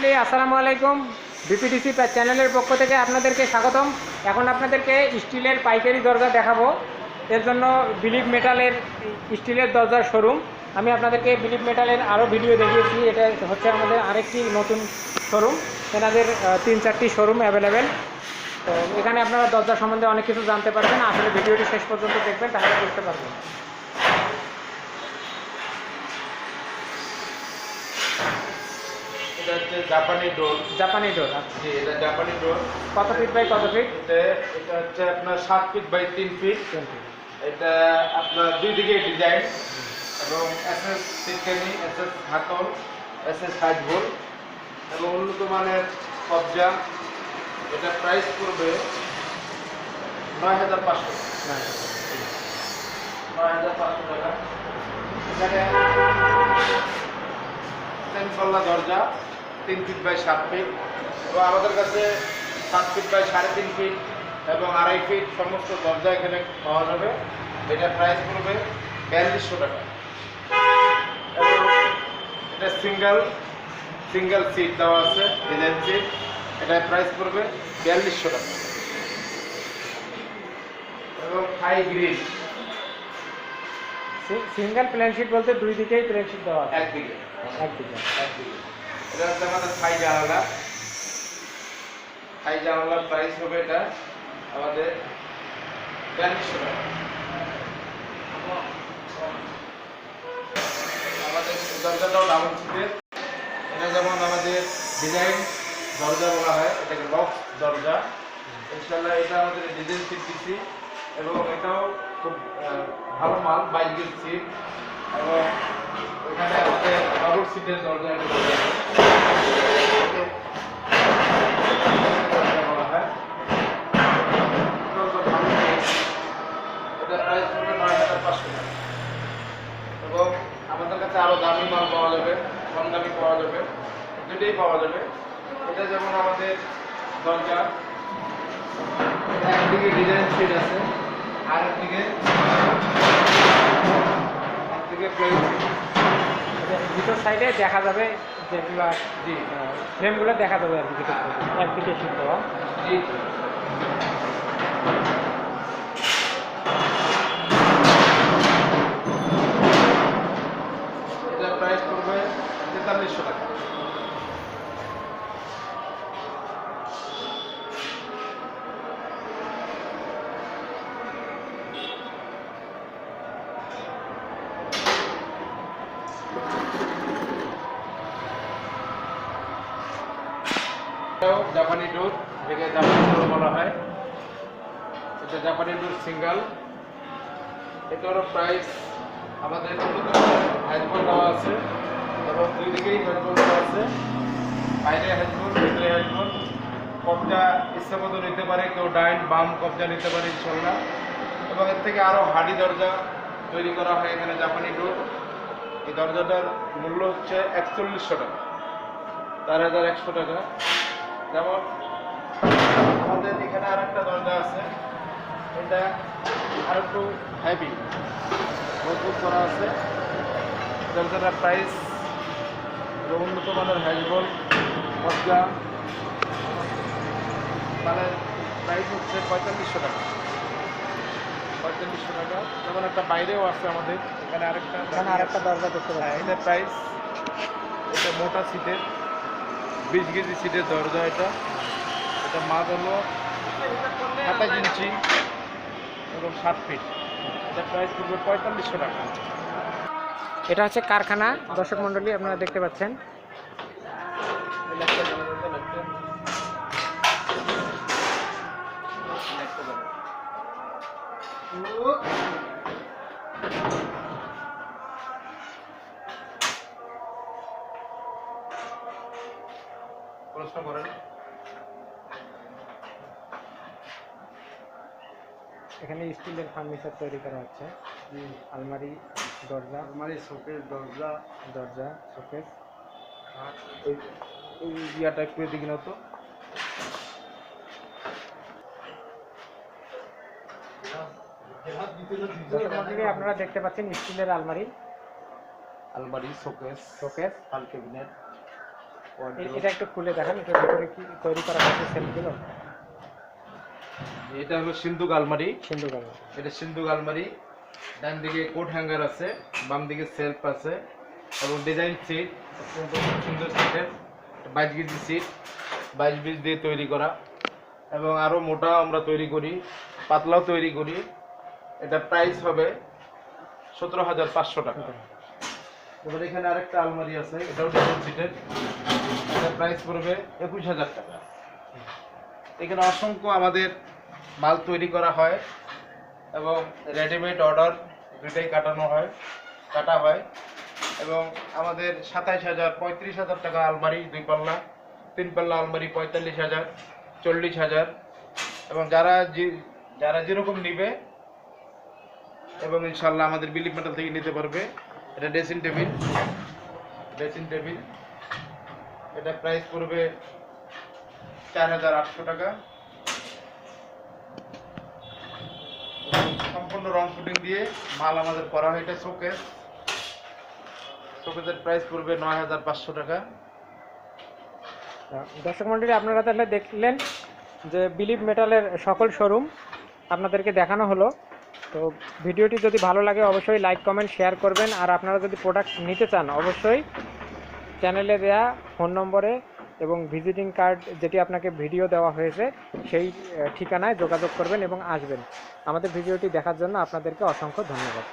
মণ্ডলী আসসালামু আলাইকুম। বিপিডিসি চ্যানেলের পক্ষ থেকে আপনাদেরকে স্বাগতম। এখন আপনাদেরকে স্টিলের পাইকারি দরজা দেখাবো। এর জন্য বিলিপ মেটালের স্টিলের দরজার শোরুম। আমি আপনাদেরকে বিলিপ মেটালের আরও ভিডিও দেখিয়েছি। এটা হচ্ছে আমাদের আরেকটি নতুন শোরুম। এনাদের তিন চারটি শোরুম অ্যাভেলেবেল। তো এখানে আপনারা দরজা সম্বন্ধে অনেক কিছু জানতে পারবেন। আসলে ভিডিওটি শেষ পর্যন্ত দেখবেন, তাহলে বুঝতে পারবেন। এটা হচ্ছে জাপানি ডোর জাপানি ডোর জি এটা জাপানি ডোর কত ফিট বাই কত ফিট এটা হচ্ছে আপনার সাত ফিট বাই তিন ফিট এটা আপনার দুই দিকে ডিজাইন এবং এস এস সিটকানি এস এস হাতল এস এস হাজবোল এবং উন্নত মানের কবজা। এটা প্রাইস পড়বে নয় হাজার পাঁচশো। নয় হাজার পাঁচশো টাকা। এখানে সেন্সল্লা দরজা। তিন ফিট বাই সাত ফিট এবং আমাদের কাছে সাত ফিট বাই সাড়ে তিন ফিট এবং আড়াই ফিট সমস্ত দরজা এখানে পাওয়া যাবে। এটা প্রাইস পড়বে বিয়াল্লিশশো টাকা। এবং এটা সিঙ্গেল সিঙ্গেল সিট দেওয়া আছে ডিজাইন সিট এটা প্রাইস পড়বে বিয়াল্লিশশো টাকা। এবং high green single plane sheet বলতে দুই দিকেই প্লেন শিট দেওয়া একদিকে। একদিকে। একদিকে। এটা হচ্ছে আমাদের থাই জানালা। থাই জানালার প্রাইস হবে এটা আমাদের বিয়াল্লিশশো দরজাটাও ডাবল সিটের এটা যেমন আমাদের ডিজাইন দরজা বলা হয় এটাকে বক্স দরজা। এটা আমাদের ডিজাইন সিট দিচ্ছি এবং এটাও খুব ভালো মাল গেজ সিট এবং এখানে আমাদের ডাবল সিটের দরজা বলা হয় এটা প্রাইস নয় হাজার এবং আমাদের কাছে আরও দামি মাল পাওয়া যাবে কম দামি পাওয়া যাবে, দুটোই পাওয়া যাবে। এটা যেমন আমাদের দরজা, একদিকে ডিজাইন সিট আছে আর একদিকে একদিকে প্লেন ভিতর সাইডে দেখা যাবে যেগুলো ফ্রেমগুলো দেখা যাবে আর কি শিট দেওয়া। প্রাইস পড়বে তেতাল্লিশশো টাকা। জাপানি ডোর এটাকে জাপানি ডোর বলা হয়। এটা জাপানি ডোর সিঙ্গেল এটারও প্রাইস আমাদের হ্যাজবল দেওয়া আছে। এবং দুই দিকেই হ্যাজবল দেওয়া আছে। বাইরে হ্যাজবল ভিতরে হ্যাজবল কবজা ইচ্ছা মতো নিতে পারে, কেউ ডাইন বাম কবজা নিতে পারে ইনশাল্লাহ এবং এর থেকে আরও হাডি দরজা তৈরি করা হয় এখানে জাপানি ডোর এই দরজাটার মূল্য হচ্ছে একচল্লিশশো টাকা। চার হাজার একশো টাকা। যেমন আমাদের এখানে আর একটা দরজা আছে। এটা আর একটু হেভি মজবুত করা আছে। দরজাটার প্রাইস উন্নত মানের হ্যাজবল মজা তাহলে প্রাইস হচ্ছে পঁয়তাল্লিশশো টাকা। পঁয়তাল্লিশশো টাকা। যেমন একটা বাইরেও আছে আমাদের এখানে আরেকটা এখানে আরেকটা দরজা দেখতে হ্যাঁ পাচ্ছি এটা প্রাইস এটা মোটা সিটের বিশ কেজি সিটের দরজা এটা। এটা মাপ হলো সাতাশ ইঞ্চি এবং সাত ফিট। এটা প্রাইস পড়বে পঁয়তাল্লিশশো টাকা। এটা হচ্ছে কারখানা। দর্শক মণ্ডলী, আপনারা দেখতে পাচ্ছেন। প্রশ্ন করেন। এখানে স্টিলের ফার্নিচার তৈরি করা হচ্ছে। আলমারি দরজা। আলমারি শোকেস দরজা। দরজা শোকেস। ইয়াটা একটু এদিকে তো। আপনারা দেখতে পাচ্ছেন স্টিলের আলমারি। আলমারি শোকেস শোকেস। হাল ক্যাবিনেট এ- এটা একটু খুলে দেখান এটার ভিতরে কি তৈরি করা হয়েছে সেলফগুলো এটা হলো সিন্ধুক আলমারি। সিন্ধু কালার এটা সিন্ধুক আলমারি। ডান দিকে কোট হ্যাঙ্গার আছে বাম দিকে সেলফ আছে এবং ডিজাইন সিট অত্যন্ত সুন্দর সিটের বাইশ কেজি সিট বাইশ বিশ দিয়ে তৈরি করা। এবং আরও মোটা আমরা তৈরি করি পাতলাও তৈরি করি। এটা প্রাইস হবে সতেরো হাজার পাঁচশো টাকা। এবার এখানে আরেকটা আলমারি আছে এটাও ডিজাইন সিটের এটা প্রাইস পড়বে একুশ হাজার টাকা। এখানে অসংখ্য আমাদের মাল তৈরি করা হয় এবং রেডিমেড অর্ডার দুটাই কাটানো হয়, কাটা হয় এবং আমাদের সাতাইশ হাজার, পঁয়ত্রিশ হাজার টাকা আলমারি দুই পাল্লা, তিন পাল্লা আলমারি পঁয়তাল্লিশ হাজার, চল্লিশ হাজার এবং যারা যারা যেরকম নিবে এবং ইনশাল্লাহ আমাদের বিলিপ মেটাল থেকে নিতে পারবে। এটা ড্রেসিং টেবিল ড্রেসিং টেবিল এটা প্রাইস পড়বে চার হাজার আটশো টাকা। সম্পূর্ণ রং ফুটিং দিয়ে মাল আমাদের করা হয়, এটা শোকেস শোকেসের প্রাইস পড়বে নয় হাজার পাঁচশো টাকা। দর্শক মন্ডলী, আপনারা তাহলে দেখলেন যে বিলিভ মেটালের সকল শোরুম আপনাদেরকে দেখানো হলো। তো ভিডিওটি যদি ভালো লাগে, অবশ্যই লাইক কমেন্ট শেয়ার করবেন। আর আপনারা যদি প্রোডাক্ট নিতে চান, অবশ্যই চ্যানেলে দেয়া ফোন নম্বরে এবং ভিজিটিং কার্ড যেটি আপনাকে ভিডিও দেওয়া হয়েছে, সেই ঠিকানায় যোগাযোগ করবেন এবং আসবেন। আমাদের ভিডিওটি দেখার জন্য আপনাদেরকে অসংখ্য ধন্যবাদ।